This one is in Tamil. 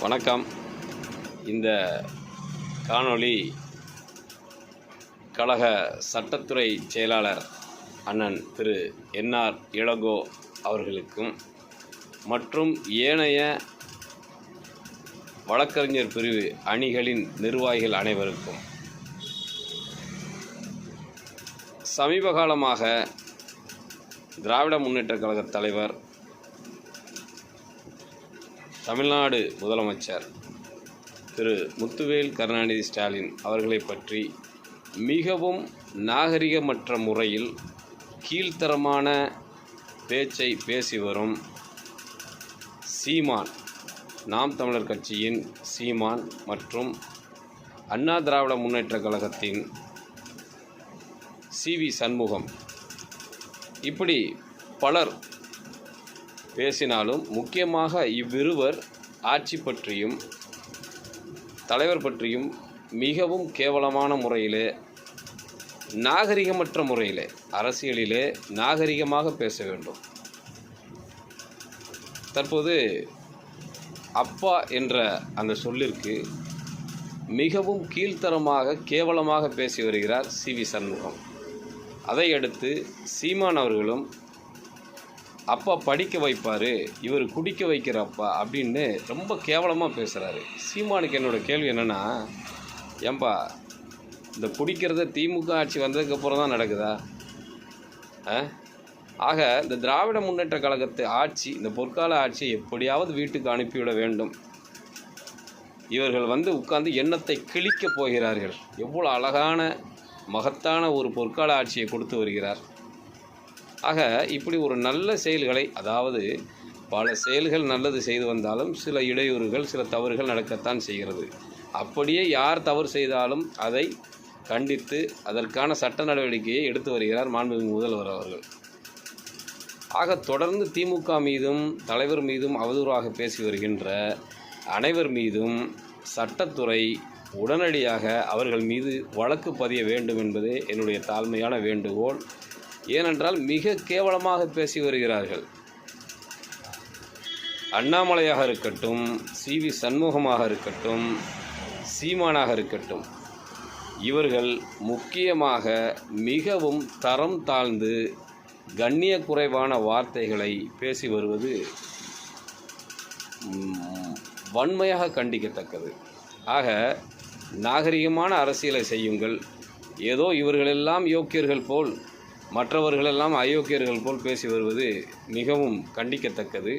வணக்கம். இந்த காணொளி கழக சட்டத்துறை செயலாளர் அண்ணன் திரு என்ஆர் இளகோ அவர்களுக்கும் மற்றும் ஏனைய வழக்கறிஞர் பிரிவு அணிகளின் நிர்வாகிகள் அனைவருக்கும் சமீப காலமாக திராவிட முன்னேற்றக் கழக தலைவர் தமிழ்நாடு முதலமைச்சர் திரு முத்துவேல் கருணாநிதி ஸ்டாலின் அவர்களை பற்றி மிகவும் நாகரிகமற்ற முறையில் கீழ்த்தரமான பேச்சை பேசி வரும் சீமான். நாம் தமிழர் கட்சியின் சீமான் மற்றும் அண்ணா திராவிட முன்னேற்ற கழகத்தின் சி வி சண்முகம். இப்படி பலர் பேசினாலும் முக்கியமாக இவ்விருவர் ஆட்சி பற்றியும் தலைவர் பற்றியும் மிகவும் கேவலமான முறையிலே நாகரிகமற்ற முறையிலே அரசியலிலே நாகரிகமாக பேச வேண்டும். தற்போது அப்பா என்ற அந்த சொல்லிற்கு மிகவும் கீழ்த்தரமாக கேவலமாக பேசி வருகிறார் சி வி சண்முகம். அதையடுத்து சீமான் அவர்களும் அப்பா படிக்க வைப்பார் இவர் குடிக்க வைக்கிற அப்பா அப்படின்னு ரொம்ப கேவலமாக பேசுகிறாரு சீமானுக்கு என்னோட கேள்வி என்னென்னா ஏன்பா இந்த குடிக்கிறத திமுக ஆட்சி வந்ததுக்கப்புறம் தான் நடக்குதா? ஆ? ஆக இந்த திராவிட முன்னேற்ற கழகத்து ஆட்சி இந்த பொற்கால ஆட்சியை எப்படியாவது வீட்டுக்கு அனுப்பிவிட வேண்டும். இவர்கள் வந்து உட்கார்ந்து எண்ணத்தை கிழிக்கப் போகிறார்கள். எவ்வளோ அழகான மகத்தான ஒரு பொற்கால ஆட்சியை கொடுத்து வருகிறார். ஆக இப்படி ஒரு நல்ல செயல்களை அதாவது பல செயல்கள் நல்லது செய்து வந்தாலும் சில இடையூறுகள் சில தவறுகள் நடக்கத்தான் செய்கிறது. அப்படியே யார் தவறு செய்தாலும் அதை கண்டித்து அதற்கான சட்ட நடவடிக்கையை எடுத்து வருகிறார் மாண்புமிகு முதல்வர் அவர்கள். ஆக தொடர்ந்து திமுக மீதும் தலைவர் மீதும் அவதூறாக பேசி வருகின்ற அனைவர் மீதும் சட்டத்துறை உடனடியாக அவர்கள் மீது வழக்கு பதிய வேண்டும் என்பதே என்னுடைய தாழ்மையான வேண்டுகோள். ஏனென்றால் மிக கேவலமாக பேசி வருகிறார்கள். அண்ணாமலையாக இருக்கட்டும் சி. வி. சண்முகமாக இருக்கட்டும் சீமானாக இருக்கட்டும் இவர்கள் முக்கியமாக மிகவும் தரம் தாழ்ந்து கண்ணிய குறைவான வார்த்தைகளை பேசி வருவது வன்மையாக கண்டிக்கத்தக்கது. ஆக நாகரிகமான அரசியலை செய்யுங்கள். ஏதோ இவர்களெல்லாம் யோக்கியர்கள் போல் மற்றவர்களெல்லாம் அயோக்கியர்கள் போல் பேசி வருவது மிகவும் கண்டிக்கத்தக்கது.